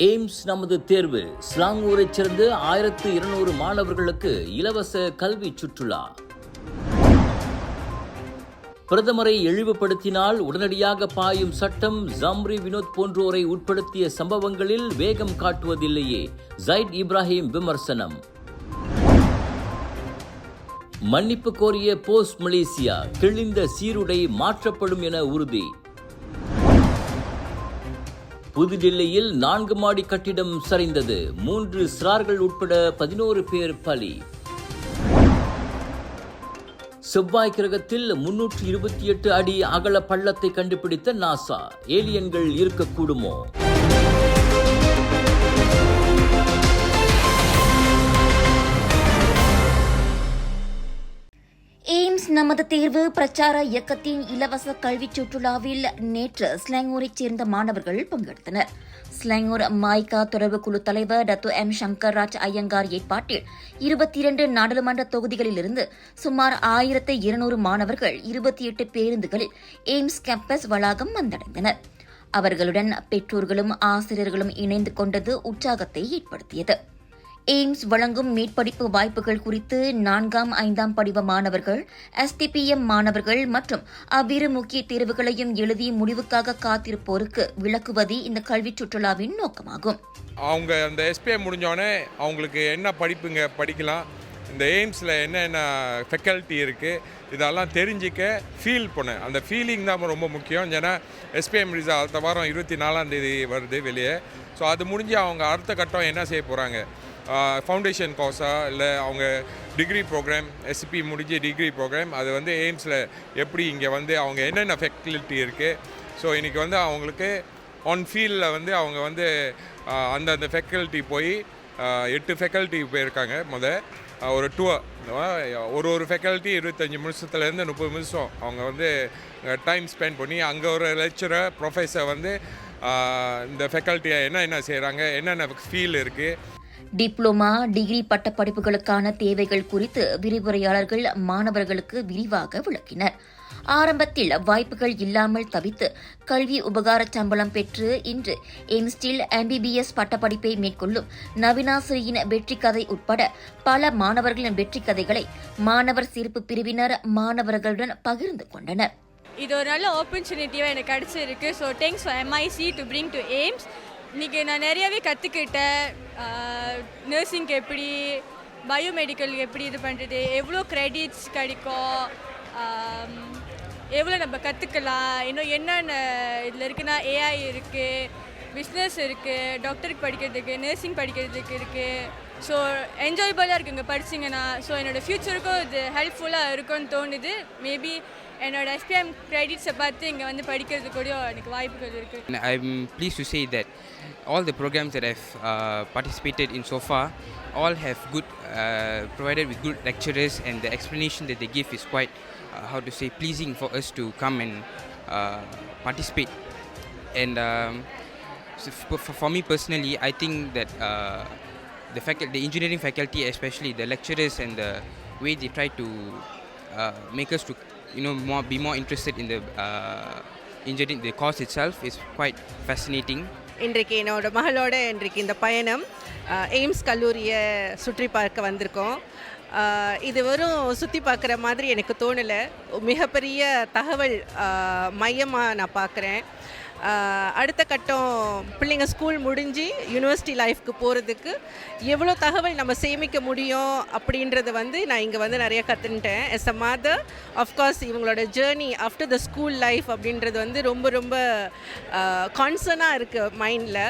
AIIMS நமது தேர்வு. ஸ்லாங்கூரைச் சேர்ந்த ஆயிரத்து இருநூறு மாணவர்களுக்கு இலவச கல்வி சுற்றுலா. பிரதமரை இழிவுபடுத்தினால் உடனடியாக பாயும் சட்டம் ஜம்ரி வினோத் போன்றோரை உட்படுத்திய சம்பவங்களில் வேகம் காட்டுவதில்லையே. ஜைட் இப்ராஹிம் விமர்சனம். மன்னிப்பு கோரிய போஸ்ட் மலேசியா கிழிந்த சீருடை மாற்றப்படும் என உறுதி. புதுடில்லியில் நான்கு மாடி கட்டிடம் சரிந்தது. மூன்று சிறார்கள் உட்பட பதினோரு பேர் பலி. செவ்வாய் கிரகத்தில் முன்னூற்று இருபத்தி எட்டு அடி அகல பள்ளத்தை கண்டுபிடித்த நாசா. ஏலியன்கள் இருக்கக்கூடுமோ? நமது தேர்வு பிரச்சார இயக்கத்தின் இலவச கல்விச் சுற்றுலாவில் நேற்று ஸ்லாங்கூரைச் சேர்ந்த மாணவர்கள் பங்கெடுத்தனர். ஸ்லாங்கூர் மாய்கா தொடர்பு குழு தலைவர் டத்து எம் சங்கர்ராஜ் ஐயங்கார் ஏற்பாட்டில் இருபத்தி இரண்டு நாடாளுமன்ற தொகுதிகளிலிருந்து சுமார் ஆயிரத்து இருநூறு மாணவர்கள் இருபத்தி எட்டு பேருந்துகளில் எய்ம்ஸ் கேம்பஸ் வளாகம் வந்தடைந்தனர். அவர்களுடன் பெற்றோர்களும் ஆசிரியர்களும் இணைந்து கொண்டது உற்சாகத்தை ஏற்படுத்தியது. எய்ம்ஸ் வழங்கும் மேற்படிப்பு வாய்ப்புகள் குறித்து நான்காம் ஐந்தாம் படிவ மாணவர்கள் எஸ்டிபிஎம் மாணவர்கள் மற்றும் அவ்விரு முக்கிய தேர்வுகளையும் எழுதி முடிவுக்காக காத்திருப்போருக்கு விளக்குவது இந்த கல்விச் சுற்றுலாவின் நோக்கமாகும். அவங்க அந்த எஸ்பிஐ முடிஞ்சோடனே அவங்களுக்கு என்ன படிப்புங்க படிக்கலாம். இந்த எய்ம்ஸில் என்னென்ன ஃபெக்கல்ட்டி இருக்குது இதெல்லாம் தெரிஞ்சிக்க ஃபீல் பண்ணேன் அந்த ஃபீலிங் தான் ரொம்ப முக்கியம். ஏன்னா எஸ்பிஎம் ரிசா அடுத்த வாரம் இருபத்தி நாலாம் தேதி வருது வெளியே. ஸோ அது முடிஞ்சு அவங்க அடுத்த கட்டம் என்ன செய்ய போகிறாங்க ஃபவுண்டேஷன் கோர்ஸாக இல்லை அவங்க டிகிரி ப்ரோக்ராம் எஸ்பி முடிஞ்சு டிகிரி ப்ரோக்ராம் அது வந்து எய்ம்ஸில் எப்படி இங்கே வந்து அவங்க என்னென்ன ஃபெக்கல்ட்டி இருக்குது ஸோ இன்றைக்கி வந்து அவங்களுக்கு ஆன் ஃபீல்டில் வந்து அவங்க வந்து அந்தந்த ஃபெக்கல்ட்டி போய் எட்டு ஃபெக்கல்ட்டி போயிருக்காங்க முத. ஒரு டூர் ஒரு ஒரு ஃபெக்கல்ட்டி இருபத்தஞ்சி நிமிஷத்துலேருந்து முப்பது நிமிஷம் அவங்க வந்து டைம் ஸ்பெண்ட் பண்ணி அங்கே ஒரு லெக்சரர் ப்ரொஃபஸர் வந்து இந்த ஃபெக்கல்ட்டியை என்ன என்ன செய்கிறாங்க என்னென்ன ஃபீல் இருக்குது டிப்ளோமா டிகிரி பட்டப்படிப்புகளுக்கான தேவைகள் குறித்து விரிவுரையாளர்கள் மாணவர்களுக்கு விரிவாக விளக்கினர். ஆரம்பத்தில் வாய்ப்புகள் இல்லாமல் தவித்து கல்வி உபகார சம்பளம் பெற்று இன்று எம்ஸ்டில் எம்பிபிஎஸ் பட்டப்படிப்பை மேற்கொள்ளும் நவீனாசிரியின் வெற்றி கதை உட்பட பல மாணவர்களின் வெற்றி கதைகளை மாணவர் சிறப்பு பிரிவினர் மாணவர்களுடன் பகிர்ந்து கொண்டனர். இது ஒரு நல்ல ஆப்பர்ச்சுனிட்டியாக எனக்கு கிடைச்சிருக்கு. So thanks for MIC to bring to AIMS இன்றைக்கி நான் நிறையவே கற்றுக்கிட்டேன் நர்சிங்க்கு எப்படி பயோமெடிக்கல் எப்படி இது பண்ணுறது எவ்வளோ க்ரெடிட்ஸ் கிடைக்கும் எவ்வளோ நம்ம கற்றுக்கலாம் இன்னும் என்னென்ன இதில் இருக்குன்னா ஏஐ இருக்குது பிஸ்னஸ் இருக்குது டாக்டருக்கு படிக்கிறதுக்கு நர்சிங் படிக்கிறதுக்கு இருக்குது ஸோ என்ஜாயபுளாக இருக்குங்க படிச்சிங்கன்னா. ஸோ என்னோடய ஃப்யூச்சருக்கும் இது ஹெல்ப்ஃபுல்லாக இருக்கும்னு தோணுது. மேபி என்னோட எஸ்பிஎம் கிரெடிட்ஸை பார்த்து இங்கே வந்து படிக்கிறது கூட எனக்கு வாய்ப்புகள் இருக்குது And I'm pleased to say that all the programs that I've uh, participated in so far all have good, uh, provided with good lecturers, and the explanation that they give is quite, uh, how to say, pleasing for us to come and uh, participate. And um, so for, for me personally, I think that uh, the faculty, the engineering faculty, especially the lecturers and the way they try to uh, make us to, you know, more be more interested in the uh, engineering, the course itself is quite fascinating. இன்றைக்கு என்னோட மகளோட இன்றைக்கு இந்த பயணம் AIIMS கல்லூரியை சுற்றி பார்க்க வந்திருக்கோம். இது வெறும் சுற்றி பார்க்குற மாதிரி எனக்கு தோணலை. மிகப்பெரிய தகவல் மையமாக நான் பார்க்குறேன். அடுத்த கட்டம் பிள்ளைங்க ஸ்கூல் முடிஞ்சு யூனிவர்சிட்டி லைஃப்க்கு போகிறதுக்கு எவ்வளோ தகவல் நம்ம சேமிக்க முடியும் அப்படின்றத வந்து நான் இங்கே வந்து நிறைய கற்றுன்ட்டேன் as a mother of course இவங்களோட journey after the school life அப்படின்றது வந்து ரொம்ப ரொம்ப கான்சர்னாக இருக்குது மைண்டில்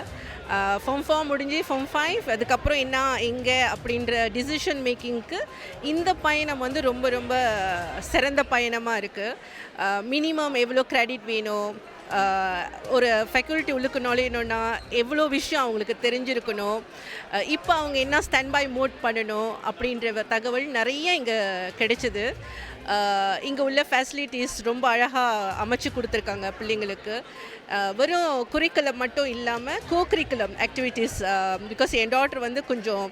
ஃபார்ம் ஃபார்ம் முடிஞ்சு ஃபார்ம் ஃபைவ் அதுக்கப்புறம் என்ன எங்கே அப்படின்ற டிசிஷன் மேக்கிங்க்கு இந்த பயணம் வந்து ரொம்ப ரொம்ப சிறந்த பயணமாக இருக்குது மினிமம் எவ்வளோ க்ரெடிட் வேணும்? ஒரு ஃபேக்கல்ட்டி உள்ளுக்கு நுழையணும்னா எவ்வளோ விஷயம் அவங்களுக்கு தெரிஞ்சிருக்கணும். இப்போ அவங்க என்ன ஸ்டாண்ட் பை மோட் பண்ணணும் அப்படின்ற தகவல் நிறைய இங்கே கிடைச்சிது. இங்கே உள்ள ஃபெசிலிட்டிஸ் ரொம்ப அழகாக அமைச்சு கொடுத்துருக்காங்க பிள்ளைங்களுக்கு. வெறும் குறிக்குலம் மட்டும் இல்லாமல் கோ கரிக்குலம் ஆக்டிவிட்டீஸ் பிகாஸ் என் டாட்டர் வந்து கொஞ்சம்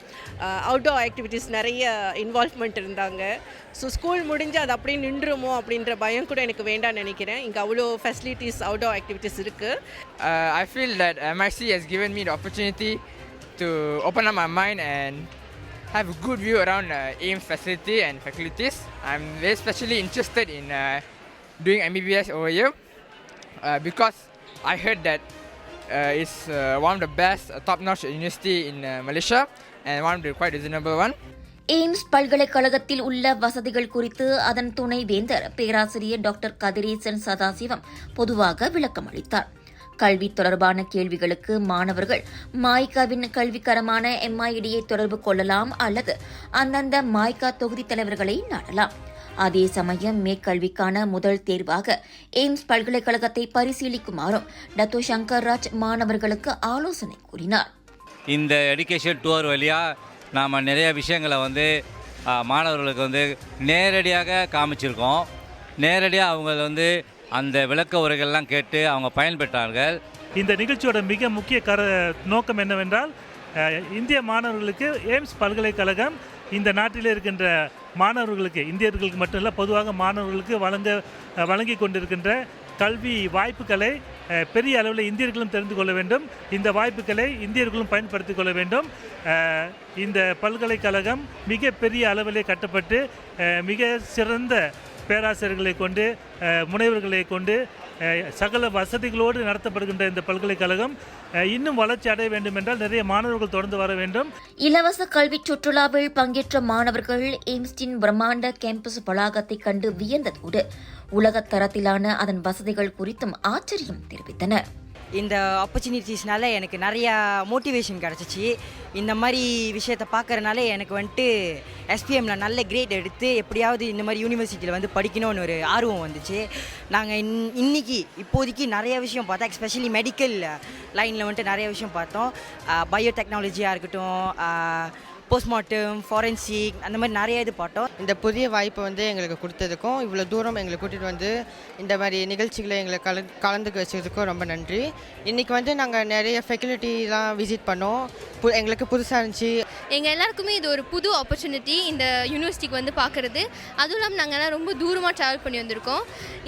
அவுட்டோர் ஆக்டிவிட்டீஸ் நிறைய இன்வால்வ்மெண்ட் இருந்தாங்க. ஸோ ஸ்கூல் முடிஞ்சு அது அப்படியே நின்றுமோ அப்படின்ற பயம் கூட எனக்கு வேண்டாம்னு நினைக்கிறேன். இங்கே அவ்வளோ ஃபெசிலிட்டிஸ் அவுட்டோர் ஆக்டிவிட்டீஸ் இருக்குது I feel that that has given me opportunity to opportunity to open up and have a good view around uh, AIMS facility and faculties. I'm very especially interested in uh, doing MBBS over here uh, because I heard that uh, it's uh, one of the best uh, top-notch university in uh, Malaysia and one of the quite reasonable one. AIMS பல்கலைக்கழகத்தில் உள்ள வசதிகள் குறித்து அதன் துணைவேந்தர் பேராசிரியர் doctor Kathiresan Sadasivam பொதுவாக விளக்கம் அளித்தார் கல்வி தொடர்பான கேள்விகளுக்கு மாணவர்கள் மாய்காவின் கல்விக்கரமான எம்ஐடியை தொடர்பு கொள்ளலாம் அல்லது அந்தந்த மாய்கா தொகுதி தலைவர்களை நாடலாம். அதே சமயம் மேற்கல்விக்கான முதல் தேர்வாக எய்ம்ஸ் பல்கலைக்கழகத்தை பரிசீலிக்குமாறும் டத்தோ சங்கர்ராஜ் மாணவர்களுக்கு ஆலோசனை கூறினார். இந்த எடுக்கேஷன் டூர் வழியாக நாம் நிறைய விஷயங்களை வந்து மாணவர்களுக்கு வந்து நேரடியாக காமிச்சிருக்கோம். நேரடியாக அவங்க வந்து அந்த விளக்க உரைகள்லாம் கேட்டு அவங்க பயன்பெற்றார்கள். இந்த நிகழ்ச்சியோட மிக முக்கிய கர நோக்கம் என்னவென்றால் இந்திய மாணவர்களுக்கு எய்ம்ஸ் பல்கலைக்கழகம் இந்த நாட்டில் இருக்கின்ற மாணவர்களுக்கு இந்தியர்களுக்கு மட்டுமல்ல பொதுவாக மாணவர்களுக்கு வழங்க வழங்கி கொண்டிருக்கின்ற கல்வி வாய்ப்புகளை பெரிய அளவில் இந்தியர்களும் தெரிந்து கொள்ள வேண்டும். இந்த வாய்ப்புகளை இந்தியர்களும் பயன்படுத்திக் கொள்ள வேண்டும். இந்த பல்கலைக்கழகம் மிக பெரிய அளவிலே கட்டப்பட்டு மிக சிறந்த பேராசிரியர்களை கொண்டு முனைவர்களை கொண்டு சகல வசதிகளோடு நடத்தப்படுகின்ற இந்த பல்கலைக்கழகம் இன்னும் வளர்ச்சி அடைய வேண்டும் என்றால் நிறைய மாணவர்கள் தொடர்ந்து வர வேண்டும். இலவச கல்வி சுற்றுலாவில் பங்கேற்ற மாணவர்கள் எய்ம்ஸ்டின் பிரம்மாண்ட கேம்பஸ் வளாகத்தை கண்டு வியந்ததோடு உலகத் தரத்திலான அதன் வசதிகள் குறித்தும் ஆச்சரியம் தெரிவித்தனர் இந்த ஆப்பர்ச்சுனிட்டிஸ்னால எனக்கு நிறையா மோட்டிவேஷன் கிடச்சிச்சு. இந்த மாதிரி விஷயத்தை பார்க்குறனால எனக்கு வந்துட்டு எஸ்பிஎம்மில் நல்ல கிரேட் எடுத்து எப்படியாவது இந்த மாதிரி யூனிவர்சிட்டியில் வந்து படிக்கணும்னு ஒரு ஆர்வம் வந்துச்சு. நாங்கள் இன் இன்னைக்கு இப்போதைக்கு நிறைய விஷயம் பார்த்தோம். எஸ்பெஷலி மெடிக்கல் லைனில் வந்துட்டு நிறைய விஷயம் பார்த்தோம். பயோடெக்னாலஜியாக இருக்கட்டும் போஸ்ட்மார்ட்டம் ஃபாரன்சிக் அந்த மாதிரி நிறைய இது பார்த்தோம். இந்த புதிய வாய்ப்பை வந்து எங்களுக்கு கொடுத்ததுக்கும் இவ்வளோ தூரம் எங்களை கூட்டிகிட்டு வந்து இந்த மாதிரி நிகழ்ச்சிகளை எங்களை கல கலந்துக்க வச்சதுக்கும் ரொம்ப நன்றி. இன்றைக்கி வந்து நாங்கள் நிறைய ஃபெசிலிட்டிலாம் விசிட் பண்ணோம். பு எங்களுக்கு புதுசாக இருந்துச்சு. எங்கள் எல்லாருக்குமே இது ஒரு புது ஆப்பர்ச்சுனிட்டி இந்த யூனிவர்சிட்டிக்கு வந்து பார்க்குறது அதுவும் இல்லாமல் நாங்கள் எல்லாம் ரொம்ப தூரமாக ட்ராவல் பண்ணி வந்திருக்கோம்.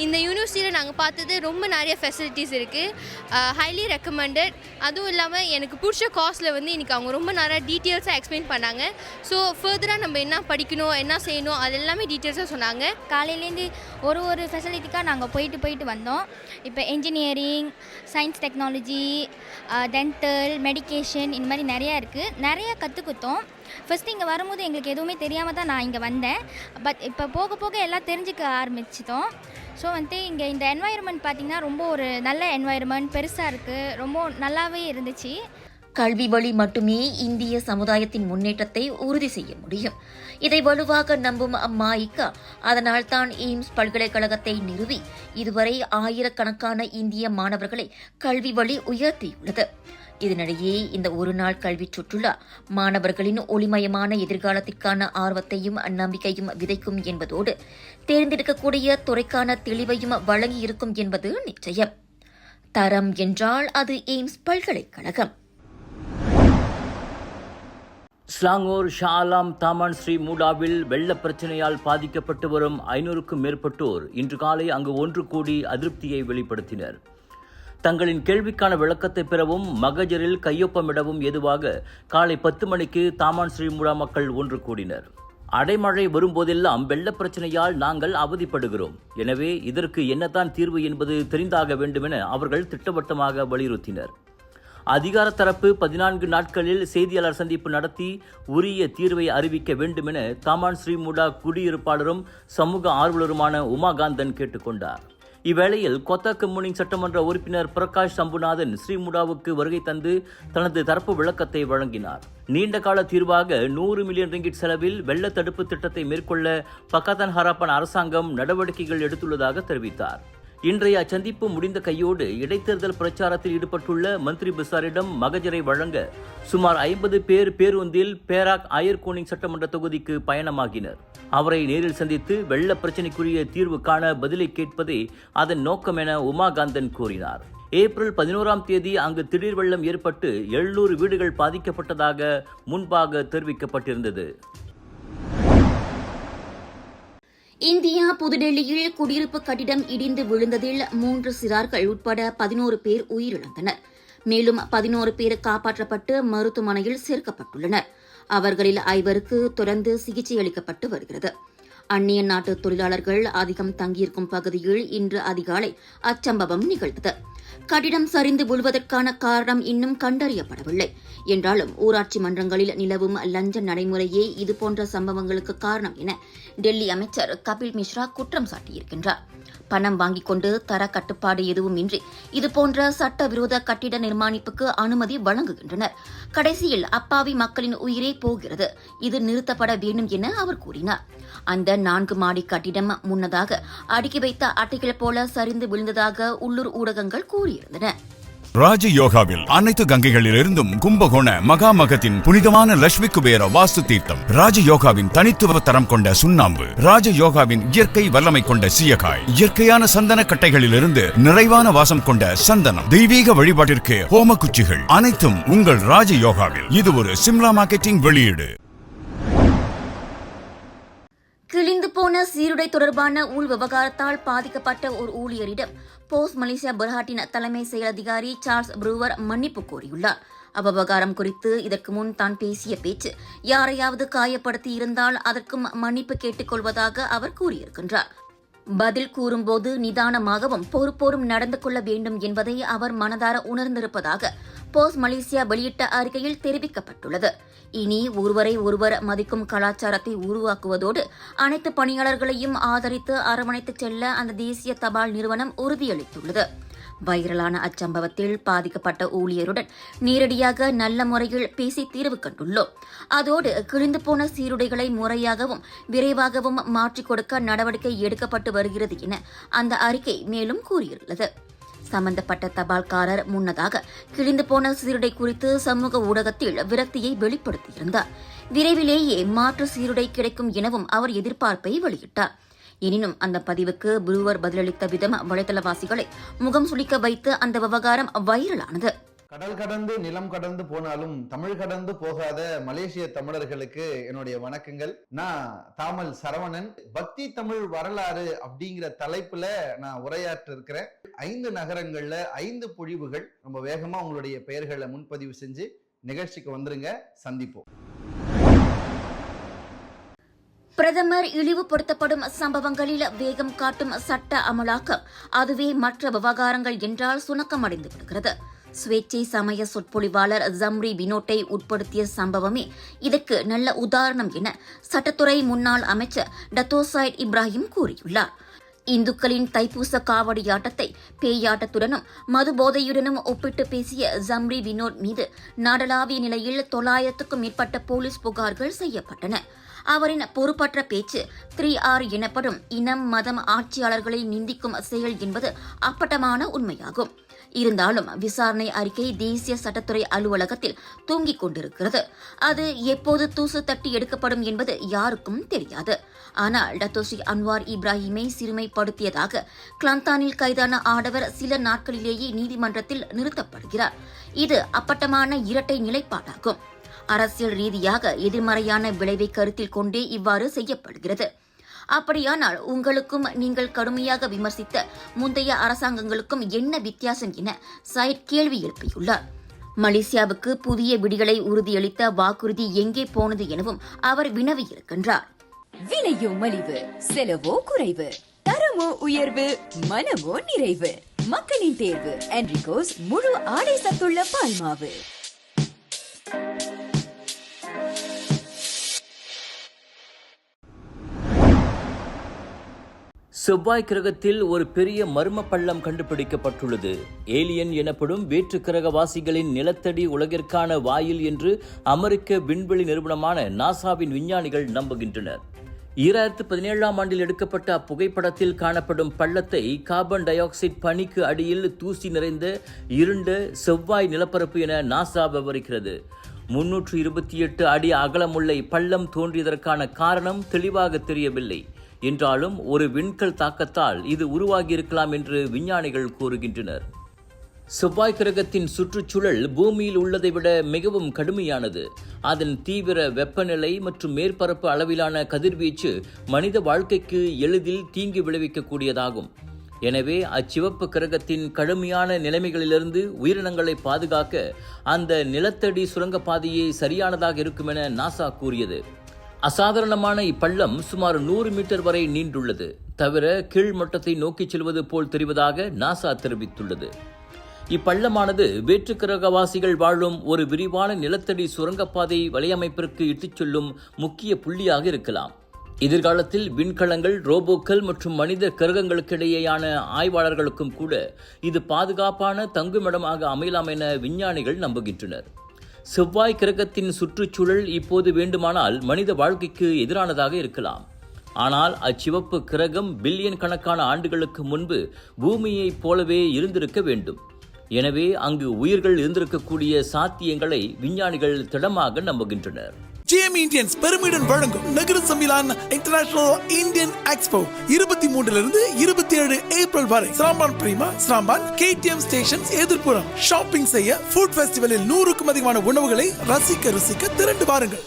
இந்த யூனிவர்சிட்டியில் நாங்கள் பார்த்தது ரொம்ப நிறைய ஃபெசிலிட்டிஸ் இருக்குது ஹைலி ரெக்கமெண்டட் அதுவும் இல்லாமல் எனக்கு பிடிச்ச காஸ்ட்டில் வந்து இன்றைக்கி அவங்க ரொம்ப நிறைய டீட்டெயில்ஸாக எக்ஸ்பிளைன் பண்ணாங்க. ஸோ ஃபர்தராக நம்ம என்ன படிக்கணும் என்ன செய்யணும் அது எல்லாமே டீட்டெயில்ஸாக சொன்னாங்க. காலையிலேருந்து ஒரு ஒரு ஃபெசிலிட்டிக்காக நாங்கள் போயிட்டு போயிட்டு வந்தோம். இப்போ engineering science technology dental medication இந்த மாதிரி நிறையா இருக்குது நிறையா கற்றுக்குத்தோம் ஃபஸ்ட்டு இங்கே வரும்போது எங்களுக்கு எதுவுமே தெரியாமல் தான் நான் இங்கே வந்தேன். பட் இப்போ போக போக எல்லாம் தெரிஞ்சுக்க ஆரம்பிச்சிட்டோம். ஸோ வந்துட்டு இங்கே இந்த என்வாயர்மெண்ட் பார்த்திங்கன்னா ரொம்ப ஒரு நல்ல என்வாயர்மெண்ட் பெருசாக இருக்குது ரொம்ப நல்லாவே இருந்துச்சு. கல்வி வழி மட்டுமே இந்திய சமுதாயத்தின் முன்னேற்றத்தை உறுதி செய்ய முடியும். இதை வலுவாக நம்பும் அம்மாயிக்கா அதனால் தான் எய்ம்ஸ் பல்கலைக்கழகத்தை நிறுவி இதுவரை ஆயிரக்கணக்கான இந்திய மாணவர்களை கல்வி வழி உயர்த்தியுள்ளது. இதனிடையே இந்த ஒரு நாள் கல்வி சுற்றுலா மாணவர்களின் ஒளிமயமான எதிர்காலத்திற்கான ஆர்வத்தையும் நம்பிக்கையும் விதைக்கும் என்பதோடு தேர்ந்தெடுக்கக்கூடிய துறைக்கான தெளிவையும் வழங்கியிருக்கும் என்பது நிச்சயம். தரம் என்றால் அது எய்ம்ஸ் பல்கலைக்கழகம். ஸ்லாங்கூர் ஷாலாம் தாமான் ஸ்ரீ மூடாவில் வெள்ள பிரச்சனையால் பாதிக்கப்பட்டு வரும் ஐநூறுக்கும் மேற்பட்டோர் இன்று காலை அங்கு ஒன்று கூடி அதிருப்தியை வெளிப்படுத்தினர். தங்களின் கேள்விக்கான விளக்கத்தை பெறவும் மகஜரில் கையொப்பமிடவும் எதுவாக காலை பத்து மணிக்கு தாமான் ஸ்ரீமுடா மக்கள் ஒன்று கூடினர். அடைமழை வரும்போதெல்லாம் வெள்ள பிரச்சனையால் நாங்கள் அவதிப்படுகிறோம். எனவே இதற்கு என்னதான் தீர்வு என்பது தெரிந்தாக வேண்டுமென அவர்கள் திட்டவட்டமாக வலியுறுத்தினர். அதிகார தரப்பு பதினான்கு நாட்களில் செய்தியாளர் சந்திப்பு நடத்தி உரிய தீர்வை அறிவிக்க வேண்டுமென தாமான் ஸ்ரீமுடா குடியிருப்பாளரும் சமூக ஆர்வலருமான உமாகாந்தன் கேட்டுக்கொண்டார். இவ்வேளையில் கொத்தா கம்யூனிங் சட்டமன்ற உறுப்பினர் பிரகாஷ் சம்புநாதன் ஸ்ரீமுடாவுக்கு வருகை தந்து தனது தரப்பு விளக்கத்தை வழங்கினார். நீண்ட கால தீர்வாக நூறு மில்லியன் ரிங்கிட் செலவில் வெள்ள தடுப்பு திட்டத்தை மேற்கொள்ள பக்கத்தன் ஹராப்பன் அரசாங்கம் நடவடிக்கைகள் எடுத்துள்ளதாக தெரிவித்தார். இன்றைய அச்சந்திப்பு முடிந்த கையோடு இடைத்தேர்தல் பிரச்சாரத்தில் ஈடுபட்டுள்ள மந்திரி பிசாரிடம் மகஜரை வழங்க சுமார் ஐம்பது பேர் பேருந்தில் பேராக் அயர்கோனிங் சட்டமன்ற தொகுதிக்கு பயணமாகினர். அவரை நேரில் சந்தித்து வெள்ள பிரச்சினைக்குரிய தீர்வு காண பதிலை கேட்பதே அதன் நோக்கம் என உமாகாந்தன் கூறினார். ஏப்ரல் பதினோராம் தேதி அங்கு திடீர் வெள்ளம் ஏற்பட்டு எழுநூறு வீடுகள் பாதிக்கப்பட்டதாக முன்பாக தெரிவிக்கப்பட்டிருந்தது. இந்தியா புதுடெல்லியில் குடியிருப்பு கட்டிடம் இடிந்து விழுந்ததில் மூன்று சிறார்கள் உட்பட பதினோரு பேர் உயிரிழந்தனர். மேலும் பதினோரு பேர் காப்பாற்றப்பட்டு மருத்துவமனையில் சேர்க்கப்பட்டுள்ளனர். அவர்களில் ஐவருக்கு தொடர்ந்து சிகிச்சை அளிக்கப்பட்டு வருகிறது. அந்நிய நாட்டு தொழிலாளர்கள் அதிகம் தங்கியிருக்கும் பகுதியில் இன்று அதிகாலை அச்சம்பவம் நிகழ்ந்தது. கட்டிடம் சரிந்து விழுவதற்கான காரணம் இன்னும் கண்டறியப்படவில்லை. என்றாலும் ஊராட்சி மன்றங்களில் நிலவும் லஞ்ச நடைமுறையே இதுபோன்ற சம்பவங்களுக்கு காரணம் என டெல்லி அமைச்சர் கபில் மிஸ்ரா குற்றம் சாட்டியிருக்கின்றார். பணம் வாங்கிக் கொண்டு தர கட்டுப்பாடு எதுவுமின்றி இதுபோன்ற சட்டவிரோத கட்டிட நிர்மாணிப்புக்கு அனுமதி வழங்குகின்றனர். கடைசியில் அப்பாவி மக்களின் உயிரே போகிறது. இது நிறுத்தப்பட வேண்டும் என அவர் கூறினார். அந்த நான்கு மாடி கட்டிடம் முன்னதாக அடுக்கி வைத்த அட்டைகள் போல சரிந்து விழுந்ததாக உள்ளூர் ஊடகங்கள் கூறியிருந்தன ராஜ யோகாவில் அனைத்து கங்கைகளிலிருந்தும் கும்பகோண மகாமகத்தின் புனிதமான லட்சுமி குபேர வாஸ்து தீர்த்தம் ராஜ யோகாவின் தனித்துவ தரம் கொண்ட சுண்ணாம்பு ராஜ யோகாவின் இயற்கை வல்லமை கொண்ட சீயக்காய் இயற்கையான சந்தன கட்டைகளிலிருந்து நிறைவான வாசம் கொண்ட சந்தனம் தெய்வீக வழிபாட்டிற்கு ஹோம குச்சிகள் அனைத்தும் உங்கள் ராஜ யோகாவில். இது ஒரு சிம்லா மார்க்கெட்டிங் வெளியீடு. கிழிந்து போன சீருடை தொடர்பான உள் விவகாரத்தால் பாதிக்கப்பட்ட ஒரு ஊழியரிடம் போஸ்ட் மலேசியா பெர்ஹாட்டின் தலைமை செயல் அதிகாரி சார்ல்ஸ் ப்ரூவர் மன்னிப்பு கோரியுள்ளார். அவ்வகாரம் குறித்து இதற்கு முன் தான் பேசிய பேச்சு யாரையாவது காயப்படுத்தி இருந்தால் அதற்கும் மன்னிப்பு கேட்டுக்கொள்வதாக அவர் கூறியிருக்கின்றார். பதில் கூறும்போது நிதானமாகவும் பொறுப்போரும் நடந்து கொள்ள வேண்டும் என்பதை அவர் மனதார உணர்ந்திருப்பதாக போஸ்ட் மலேசியா வெளியிட்ட அறிக்கையில் தெரிவிக்கப்பட்டுள்ளது. இனி ஒருவரை ஒருவர் மதிக்கும் கலாச்சாரத்தை உருவாக்குவதோடு அனைத்து பணியாளர்களையும் ஆதரித்து அரவணைத்துச் செல்ல அந்த தேசிய தபால் நிறுவனம் உறுதியளித்துள்ளது. வைரலான அச்சம்பவத்தில் பாதிக்கப்பட்ட ஊழியருடன் நேரடியாக நல்ல முறையில் பேசி தீர்வு கண்டுள்ளோம். அதோடு கிழிந்து போன சீருடைகளை முறையாகவும் விரைவாகவும் மாற்றிக் கொடுக்க நடவடிக்கை எடுக்கப்பட்டு வருகிறது என அந்த அறிக்கை மேலும் கூறியுள்ளது. சம்பந்தப்பட்ட தபால்காரர் முன்னதாக கிழிந்து போன சீருடை குறித்து சமூக ஊடகத்தில் விரக்தியை வெளிப்படுத்தியிருந்தார். விரைவிலேயே மாற்று சீருடை கிடைக்கும் எனவும் அவர் எதிர்பார்ப்பை வெளியிட்டார். எனினும் அந்த பதிவுக்கு புருவர் பதிலளித்த விதம் வலைதளவாசிகளை முகம் சுளிக்க வைத்து அந்த விவகாரம் வைரலானது. கடல் கடந்து நிலம் கடந்து போனாலும் தமிழ் கடந்து போகாத மலேசிய தமிழர்களுக்கு என்னுடைய வணக்கங்கள். நான் தாமல் சரவணன். பக்தி தமிழ் வரலாறு அப்படிங்கிற தலைப்புல நான் உரையாற்ற இருக்கிறேன் ஐந்து நகரங்கள்ல ஐந்து பொழிவுகள். ரொம்ப வேகமா உங்களுடைய பெயர்களை முன்பதிவு செஞ்சு நிகழ்ச்சிக்கு வந்துருங்க. சந்திப்போம். பிரதமர் இழிவுபடுத்தப்படும் சம்பவங்களில் வேகம் காட்டும் சட்ட அமலாக்கம். அதுவே மற்ற விவகாரங்கள் என்றால் சுணக்கமடைந்து விடுகிறது. சுவேச்சை சமய சொற்பொழிவாளர் ஜம்ரி வினோட்டை உட்படுத்திய சம்பவமே இதற்கு நல்ல உதாரணம் என சட்டத்துறை முன்னாள் அமைச்சர் டத்தோசாய்ட் இப்ராஹிம் கூறியுள்ளார். இந்துக்களின் தைப்பூச காவடியாட்டத்தை பேயாட்டத்துடனும் மது போதையுடனும் ஒப்பிட்டு பேசிய ஜம்ரி வினோத் மீது நாடளாவிய நிலையில் தொள்ளாயிரத்துக்கும் மேற்பட்ட போலீஸ் புகார்கள் செய்யப்பட்டன. அவரின் பொறுப்பற்ற பேச்சு த்ரீ ஆர் எனப்படும் இனம் மதம் ஆட்சியாளர்களை நிந்திக்கும் செயல் என்பது அப்பட்டமான உண்மையாகும். இருந்தாலும் விசாரணை அறிக்கை தேசிய சட்டத்துறை அலுவலகத்தில் தூங்கிக் கொண்டிருக்கிறது. அது எப்போது தூசு தட்டி எடுக்கப்படும் என்பது யாருக்கும் தெரியாது. ஆனால் டத்தோஷி அன்வார் இப்ராஹிமை சிறுமைப்படுத்தியதாக கிளாந்தானில் கைதான ஆடவர் சில நாட்களிலேயே நீதிமன்றத்தில் நிறுத்தப்படுகிறார். இது அப்பட்டமான இரட்டை நிலைப்பாடாகும். அரசியல் ரீதியாக எதிர்மறையான விளைவை கருத்தில் கொண்டே இவ்வாறு செய்யப்படுகிறது. அப்படியானால் உங்களுக்கும் நீங்கள் கடுமையாக விமர்சித்த முந்தைய அரசாங்கங்களுக்கும் என்ன வித்தியாசம் என சைட் கேள்வி எழுப்பியுள்ளார். மலேசியாவுக்கு புதிய விடிகளை உறுதியளித்த வாக்குறுதி எங்கே போனது எனவும் அவர் வினவியிருக்கின்றார் விலையோ மலிவு செலவோ குறைவு தரமோ உயர்வு மனமோ நிறைவு. மக்களின் தேர்வு என்ரிகோஸ் முழு ஆடை சத்துள்ள பால்மாவு. செவ்வாய் கிரகத்தில் ஒரு பெரிய மர்ம பள்ளம் கண்டுபிடிக்கப்பட்டுள்ளது. ஏலியன் எனப்படும் வேற்று கிரகவாசிகளின் நிலத்தடி உலகிற்கான வாயில் என்று அமெரிக்க விண்வெளி நிறுவனமான நாசாவின் விஞ்ஞானிகள் நம்புகின்றனர். ஈராயிரத்து பதினேழாம் ஆண்டில் எடுக்கப்பட்ட அப்புகைப்படத்தில் காணப்படும் பள்ளத்தை கார்பன் டை ஆக்சைடு பனிக்கு அடியில் தூசி நிறைந்த இருண்ட செவ்வாய் நிலப்பரப்பு என நாசா விவரிக்கிறது. முன்னூற்று இருபத்தி எட்டு அடி அகலமுள்ள இப்பள்ளம் தோன்றியதற்கான காரணம் தெளிவாக தெரியவில்லை. என்றாலும் ஒரு விண்கல் தாக்கத்தால் இது உருவாகியிருக்கலாம் என்று விஞ்ஞானிகள் கூறுகின்றனர். செவ்வாய் கிரகத்தின் சுற்றுச்சூழல் பூமியில் உள்ளதை விட மிகவும் கடுமையானது. அதன் தீவிர வெப்பநிலை மற்றும் மேற்பரப்பு அளவிலான கதிர்வீச்சு மனித வாழ்க்கைக்கு எளிதில் தீங்கு விளைவிக்கக்கூடியதாகும். எனவே அச்சிவப்பு கிரகத்தின் கடுமையான நிலைமைகளிலிருந்து உயிரினங்களை பாதுகாக்க அந்த நிலத்தடி சுரங்கப்பாதையே சரியானதாக இருக்கும் என நாசா கூறியது. அசாதாரணமான இப்பள்ளம் சுமார் நூறு மீட்டர் வரை நீண்டுள்ளது. தவிர கீழ்மட்டத்தை நோக்கிச் செல்வது போல் தெரிவதாக நாசா தெரிவித்துள்ளது. இப்பள்ளமானது வேற்றுக்கிரகவாசிகள் வாழும் ஒரு விரிவான நிலத்தடி சுரங்கப்பாதை வலையமைப்பிற்கு இட்டுச் செல்லும் முக்கிய புள்ளியாக இருக்கலாம். எதிர்காலத்தில் விண்கலங்கள் ரோபோக்கள் மற்றும் மனித கிரகங்களுக்கிடையேயான ஆய்வாளர்களுக்கும் கூட இது பாதுகாப்பான தங்குமிடமாக அமையலாம் என விஞ்ஞானிகள் நம்புகின்றனர். செவ்வாய் கிரகத்தின் சுற்றுச்சூழல் இப்போது வேண்டுமானால் மனித வாழ்க்கைக்கு எதிரானதாக இருக்கலாம். ஆனால் அச்சிவப்பு கிரகம் பில்லியன் கணக்கான ஆண்டுகளுக்கு முன்பு பூமியைப் போலவே இருந்திருக்க வேண்டும். எனவே அங்கு உயிர்கள் இருந்திருக்கக்கூடிய சாத்தியங்களை விஞ்ஞானிகள் திடமாக நம்புகின்றனர். ஜிஎம் இந்தியன்ஸ் பெருமிடன் வழங்கும் நகர சமிலான் இன்டர்நேஷனல் இந்தியன் எக்ஸ்போ இருபத்தி மூன்றிலிருந்து இருபத்தி ஏழு ஏப்ரல் வரை. சாம்பான் பிரீமா சாம்பான் கேடிஎம் ஸ்டேஷன்ஸ் எதிர்ப்புறம். ஷாப்பிங் செய்ய ஃபுட் ஃபெஸ்டிவலில் நூறுக்கும் அதிகமான உணவுகளை ரசிக்க ருசிக்க திரண்டு வாருங்கள்.